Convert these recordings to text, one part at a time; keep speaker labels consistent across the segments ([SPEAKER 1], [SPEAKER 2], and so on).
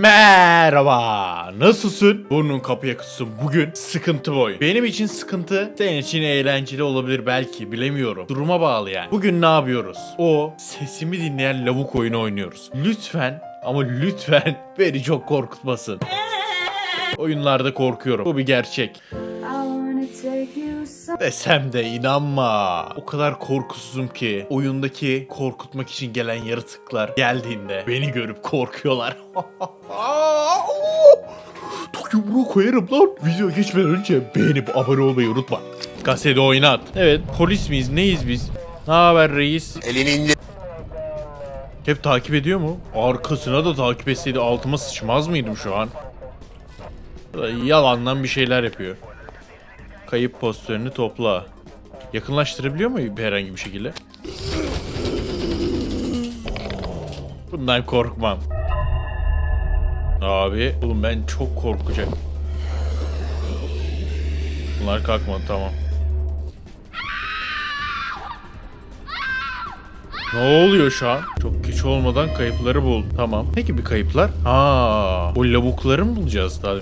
[SPEAKER 1] Merhaba. Nasılsın? Burnun kapıya kıssın. Bugün sıkıntı boy. Benim için sıkıntı, senin için eğlenceli olabilir belki. Bilemiyorum. Duruma bağlı yani. Bugün ne yapıyoruz? O sesimi dinleyen lavuk oyunu oynuyoruz. Lütfen ama lütfen beni çok korkutmasın. Oyunlarda korkuyorum. Bu bir gerçek. Desem de inanma. O kadar korkusuzum ki oyundaki korkutmak için gelen yaratıklar geldiğinde beni görüp korkuyorlar. Yumruğu koyarım lan. Video geçmeden önce beğenip abone olmayı unutma. Kasede oynat. Evet polis miyiz neyiz biz? Ne haber reis?
[SPEAKER 2] Elini indir.
[SPEAKER 1] Hep takip ediyor mu? Arkasına da takip etseydi altıma sıçmaz mıydım şu an? Yalandan bir şeyler yapıyor. Kayıp postörünü topla. Yakınlaştırabiliyor mu herhangi bir şekilde? Bundan korkmam. Abi, oğlum ben çok korkacak. Bunlar kalkmadı tamam. Ne oluyor şu an? Çok geç olmadan kayıpları bul. Tamam. Ne gibi kayıplar? Ha, o lavukları mı bulacağız daha?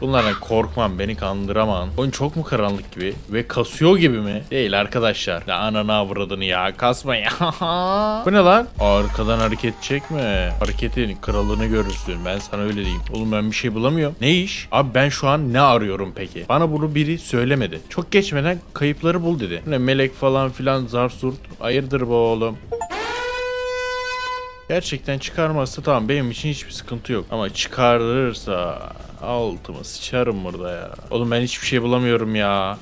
[SPEAKER 1] Bunlardan korkmam, beni kandıramam. Oyun çok mu karanlık gibi ve kasıyor gibi mi? Değil arkadaşlar. Ya ananı avradını ya, kasma ya. Bu ne lan? Arkadan hareket çekme. Hareketin kralını görürsün. Ben sana öyle diyeyim. Oğlum ben bir şey bulamıyorum. Ne iş? Abi ben şu an ne arıyorum peki? Bana bunu biri söylemedi. Çok geçmeden kayıpları bul dedi. Ne melek falan filan zarsurt. Hayırdır bu oğlum? Gerçekten çıkarmazsa tamam benim için hiçbir sıkıntı yok. Ama çıkarırsa altıma sıçarım burada ya. Oğlum ben hiçbir şey bulamıyorum ya.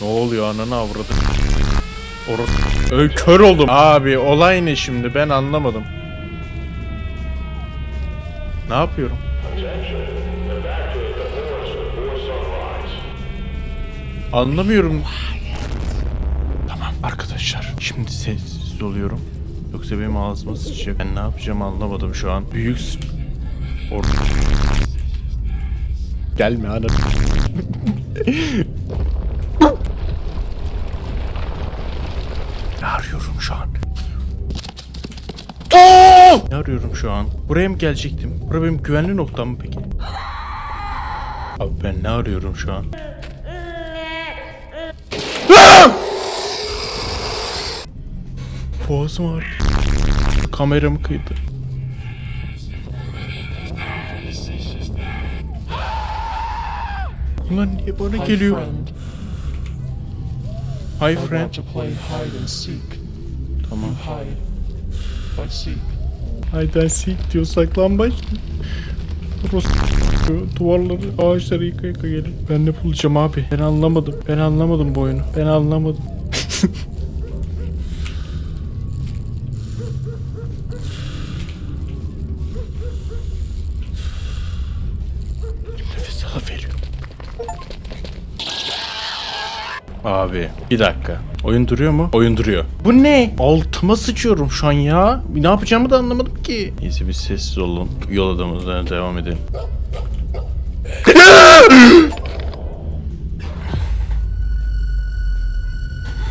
[SPEAKER 1] Ne oluyor ananı avradı. Orası... Ö, kör oldum. Abi olay ne şimdi ben anlamadım. Ne yapıyorum? Anlamıyorum. Arkadaşlar. Şimdi sessiz oluyorum. Yoksa benim ağzıma sıçacak. Ben ne yapacağım anlamadım şu an. Büyük Or Gelme ana. ne arıyorum şu an? Ne arıyorum şu an? Buraya mı gelecektim? Burası benim güvenli noktam mı peki? Abi ben ne arıyorum şu an? Boğazım ağrıyor. Kameramı kıydı. Ulan niye bana geliyor? Hi friend.
[SPEAKER 3] play hide and seek.
[SPEAKER 1] Tamam. Diyor saklambaç. Rus duvarları, ağaçları yıka yıka gelir. Ben ne bulacağım abi? Ben anlamadım. Ben anlamadım bu oyunu. Ben anlamadım. bir dakika. Oyun duruyor mu? Oyun duruyor. Bu ne? Altıma sıçıyorum şu an ya. Ne yapacağımı da anlamadım ki. Neyse bir sessiz olun. Yol adamımızdan devam edelim.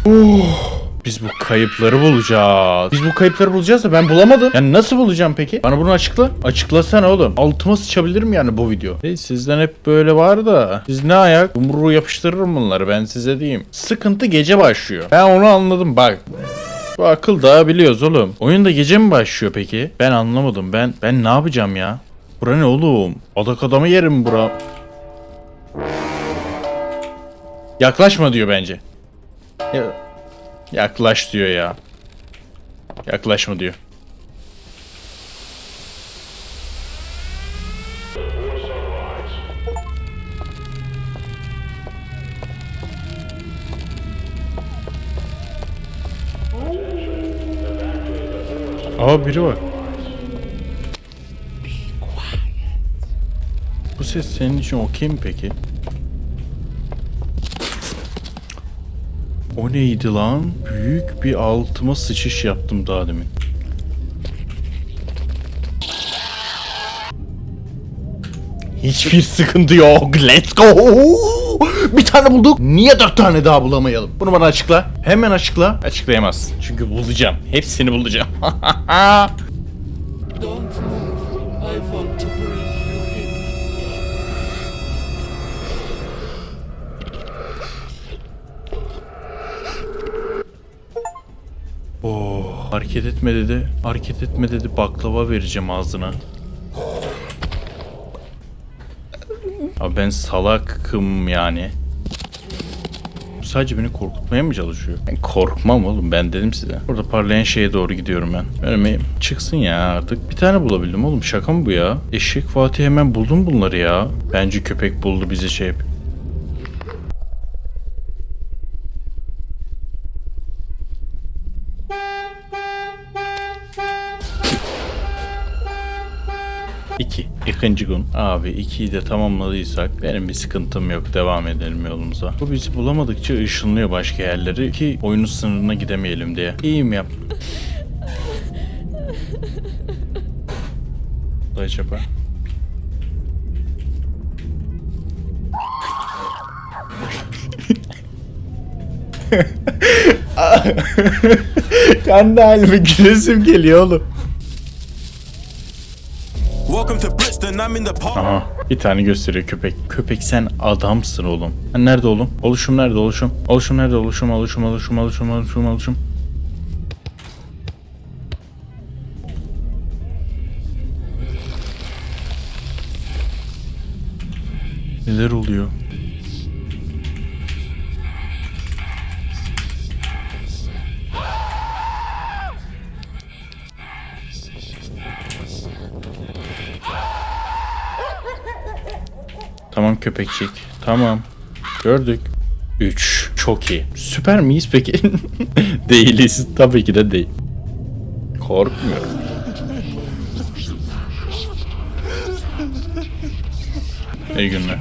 [SPEAKER 1] Biz bu kayıpları bulacağız. Biz bu kayıpları bulacağız da ben bulamadım. Yani nasıl bulacağım peki? Bana bunu açıkla. Açıklasana oğlum. Altıma sıçabilirim yani bu video. Hey, sizden hep böyle var da. Siz ne ayak? Yumruğu yapıştırırım bunları ben size diyeyim. Sıkıntı gece başlıyor. Ben onu anladım bak. Bu akıl daha biliyoruz oğlum. Oyunda gece mi başlıyor peki? Ben anlamadım. Ben ben ne yapacağım ya? Bura ne oğlum? Adak adamı yerim bura. Yaklaşma diyor bence. Ya, yaklaş diyor ya. Yaklaşma diyor. Aa biri var. Bu ses senin için okey mi peki? O neydi lan? Büyük bir altıma sıçış yaptım daha demin. Hiçbir sıkıntı yok. Let's go. Bir tane bulduk. Niye dört tane daha bulamayalım? Bunu bana açıkla. Hemen açıkla. Açıklayamazsın. Çünkü bulacağım. Hepsini bulacağım. hareket etme dedi. Hareket etme dedi. Baklava vereceğim ağzına. Abi ben salakım yani. Sadece beni korkutmaya mı çalışıyor? Ben korkmam oğlum ben dedim size. Burada parlayan şeye doğru gidiyorum ben. Önüme çıksın ya artık. Bir tane bulabildim oğlum şaka mı bu ya? Eşek Fatih hemen buldum bunları ya. Bence köpek buldu bizi şey yap- İkinci gün. Abi ikiyi de tamamladıysak benim bir sıkıntım yok. Devam edelim yolumuza. Bu bizi bulamadıkça ışınlıyor başka yerleri ki oyunun sınırına gidemeyelim diye. İyiyim yap. Acaba? Kendi halime gülesim geliyor oğlum. Aha bir tane gösteriyor köpek. Köpek sen adamsın oğlum. Nerede oğlum? Oluşum nerede oluşum? Oluşum nerede oluşum oluşum oluşum oluşum oluşum oluşum. Neler oluyor? Köpekçik. Tamam. Gördük. 3. Çok iyi. Süper miyiz peki? Değiliz. Tabii ki de değil. Korkmuyorum. İyi günler.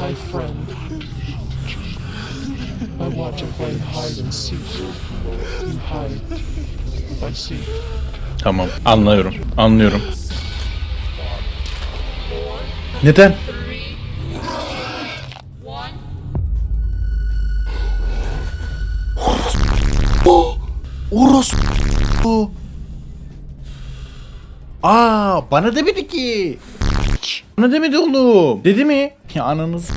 [SPEAKER 3] Hi, friend. I want to play hide and seek. You hide. I seek.
[SPEAKER 1] Tamam. Anlıyorum. Anlıyorum. Neden? Orospu. Aa, bana demedi ki. Bana demedi oğlum. Dedi mi? Ya ananız.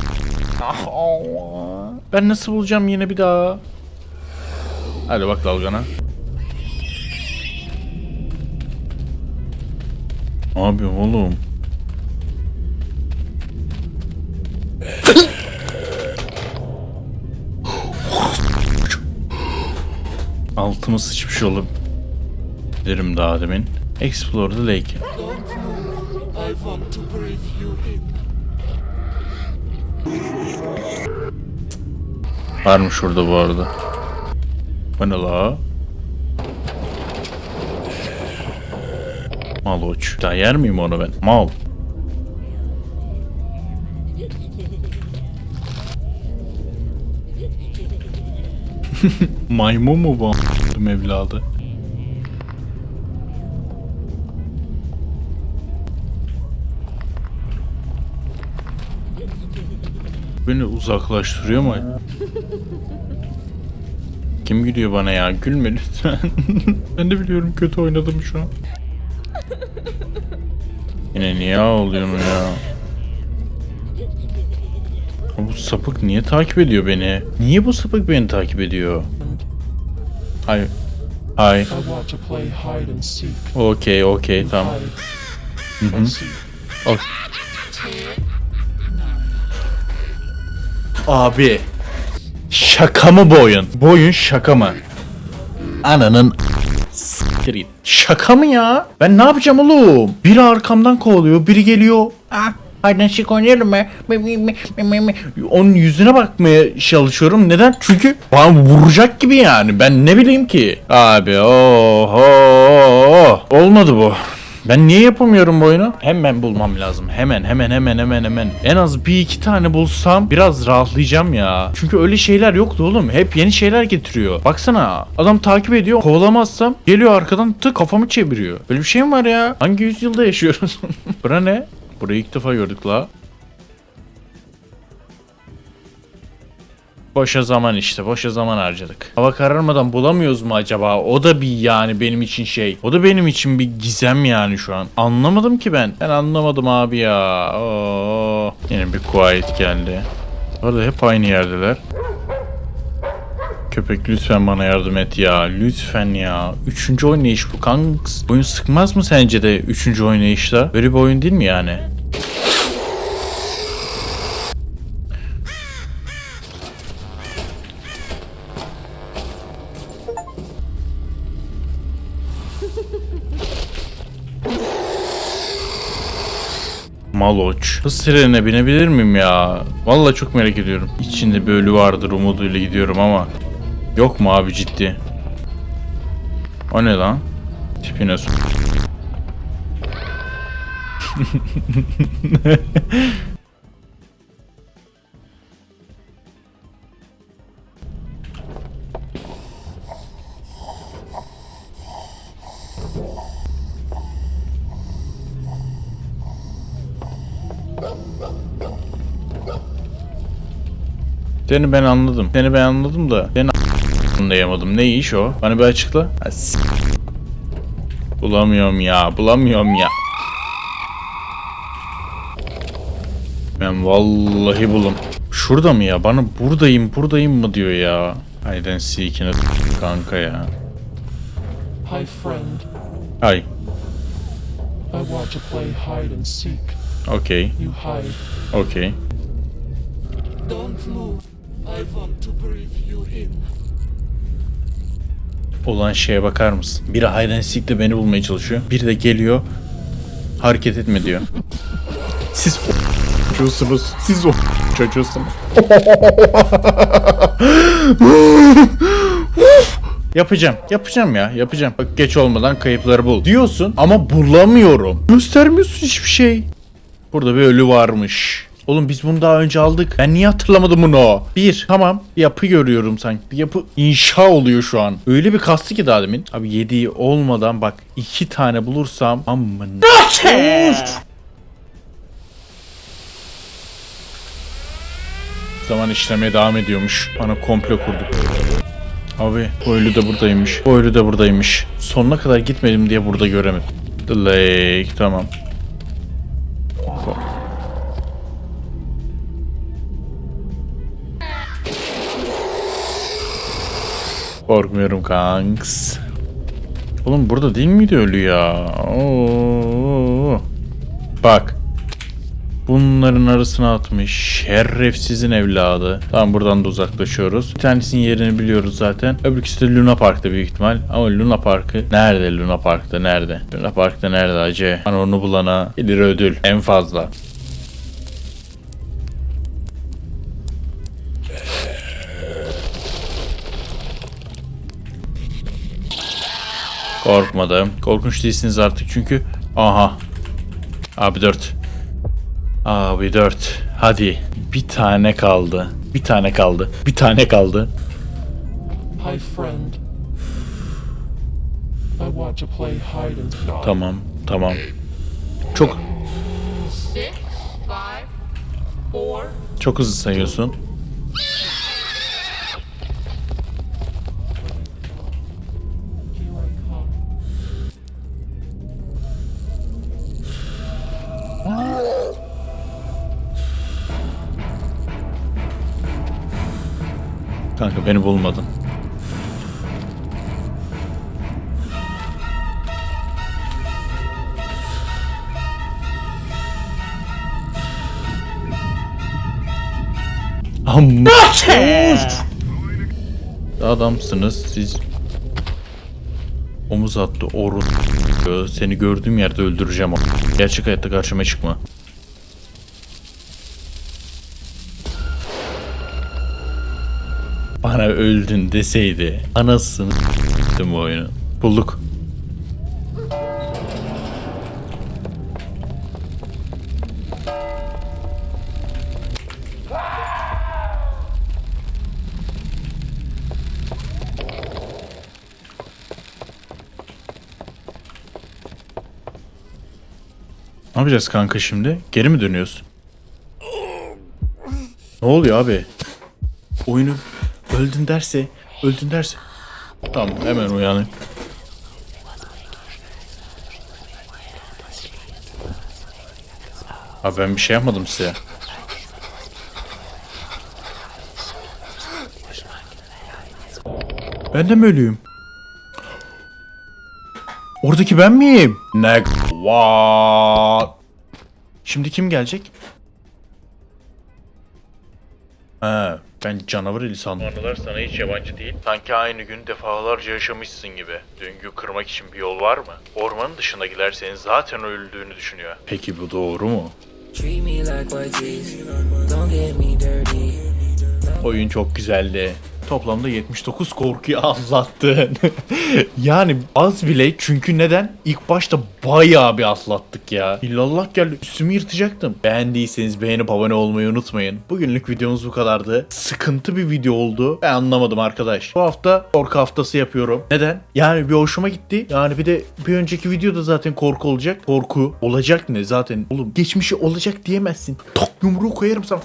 [SPEAKER 1] Ben nasıl bulacağım yine bir daha? Hadi bak dalgana. Yapıyorum oğlum? Altıma sıçmış olup derim daha demin. Explore the lake. Var mı şurada bu arada? Bu ne la? Mal uç. Daha yer miyim onu ben? Mal. Maymun mu bu a**ım evladı? Beni uzaklaştırıyor mu? Kim gülüyor bana ya? Gülme lütfen. ben de biliyorum kötü oynadım şu an. Yine niye ağlıyorsun ya? Bu sapık niye takip ediyor beni? Niye bu sapık beni takip ediyor? Hayır. Hayır. Okey okey tamam.
[SPEAKER 3] Hide. I seek.
[SPEAKER 1] Al. Abi. Şaka mı bu oyun? Bu oyun şaka mı? Ananın. Şaka mı ya? Ben ne yapacağım oğlum? Biri arkamdan kovalıyor, biri geliyor. Ah, hadi şık oynayalım mı? Onun yüzüne bakmaya çalışıyorum. Neden? Çünkü bana vuracak gibi yani. Ben ne bileyim ki? Abi oho. Olmadı bu. Ben niye yapamıyorum bu oyunu? Hemen bulmam lazım. Hemen hemen hemen hemen hemen. En az bir iki tane bulsam biraz rahatlayacağım ya. Çünkü öyle şeyler yoktu oğlum. Hep yeni şeyler getiriyor. Baksana adam takip ediyor. Kovalamazsam geliyor arkadan tık kafamı çeviriyor. Böyle bir şey mi var ya? Hangi yüzyılda yaşıyoruz? Bura ne? Burayı ilk defa gördük la. Boşa zaman işte. Boşa zaman harcadık. Hava kararmadan bulamıyoruz mu acaba? O da bir yani benim için şey. O da benim için bir gizem yani şu an. Anlamadım ki ben. Ben anlamadım abi ya. Oo. Yine bir quiet geldi. Orada hep aynı yerdeler. Köpek lütfen bana yardım et ya. Lütfen ya. Üçüncü oynayış bu kanks. Oyun sıkmaz mı sence de üçüncü oynayışta? Böyle bir oyun değil mi yani? Maloç. Hız trenine binebilir miyim ya? Vallahi çok merak ediyorum. İçinde bir ölü vardır umuduyla gidiyorum ama. Yok mu abi ciddi? O ne lan? Tipine su. Seni ben anladım. Seni ben anladım da. Seni anlayamadım. Ne iş o? Bana bir açıkla. Bulamıyorum ya. Bulamıyorum ya. Ben vallahi bulum. Şurada mı ya? Bana buradayım buradayım mı diyor ya. Hayden seek'ine kanka ya.
[SPEAKER 3] Hi, friend.
[SPEAKER 1] Hay.
[SPEAKER 3] I want to play hide and seek.
[SPEAKER 1] Okey.
[SPEAKER 3] You hide.
[SPEAKER 1] Okey. Olan şeye bakar mısın? Biri seek'te beni bulmaya çalışıyor. Biri de geliyor. Hareket etme diyor. Siz çocuğusunuz. Siz o çocuğusunuz. yapacağım. Yapacağım ya. Yapacağım. Bak geç olmadan kayıpları bul. Diyorsun ama bulamıyorum. Göstermiyorsun hiçbir şey. Burada bir ölü varmış. Oğlum biz bunu daha önce aldık. Ben niye hatırlamadım bunu? Bir, tamam. Bir yapı görüyorum sanki. Bir yapı inşa oluyor şu an. Öyle bir kastı ki daha demin. Abi yediği olmadan bak iki tane bulursam amın. Zaman işlemeye devam ediyormuş. Bana komplo kurduk. Abi ölü de buradaymış. Ölü de buradaymış. Sonuna kadar gitmedim diye burada göremedim. The Lake tamam. Korkmuyorum kanks. Oğlum burada değil miydi ölü ya? Oo. Bak. Bunların arasına atmış. Şerefsizin evladı. Tamam buradan da uzaklaşıyoruz. Bir tanesinin yerini biliyoruz zaten. Öbürküsü de Luna Park'ta büyük ihtimal. Ama Luna Park'ı nerede Luna Park'ta nerede? Luna Park'ta nerede acı? Hani onu bulana 1 lira ödül en fazla. Korkmadım. Korkunç değilsiniz artık çünkü. Aha. Abi 4. Abi 4. Hadi. Bir tane kaldı. Bir tane kaldı. Bir tane kaldı.
[SPEAKER 3] Hi, friend. I want to play hide and seek.
[SPEAKER 1] Tamam. Tamam. Çok
[SPEAKER 4] Six, five, four,
[SPEAKER 1] çok hızlı sayıyorsun. Kanka beni bulmadın. Amma. Adamsınız siz. Omuz attı orun. Seni gördüğüm yerde öldüreceğim. Gerçek hayatta karşıma çıkma. Bana öldün deseydi anasını bu oyunu. Bulduk. Ne yapacağız kanka şimdi? Geri mi dönüyoruz? Ne oluyor abi? Oyunu öldün derse, öldün derse. Tamam hemen uyanayım. Abi ben bir şey yapmadım size. Ben de mi ölüyüm? Oradaki ben miyim? Ne? What? Şimdi kim gelecek? Ha, ben canavar eli sandım. Anılar sana hiç yabancı değil. Sanki aynı gün defalarca yaşamışsın gibi. Döngü kırmak için bir yol var mı? Ormanın dışındakiler senin zaten öldüğünü düşünüyor. Peki bu doğru mu? Oyun çok güzeldi. Toplamda 79 korkuyu atlattın. yani az bile çünkü neden? İlk başta bayağı bir atlattık ya. İllallah geldi üstümü yırtacaktım. Beğendiyseniz beğenip abone olmayı unutmayın. Bugünlük videomuz bu kadardı. Sıkıntı bir video oldu. Ben anlamadım arkadaş. Bu hafta korku haftası yapıyorum. Neden? Yani bir hoşuma gitti. Yani bir de bir önceki videoda zaten korku olacak. Korku olacak ne zaten? Oğlum geçmişi olacak diyemezsin. Tok yumruğu koyarım sana.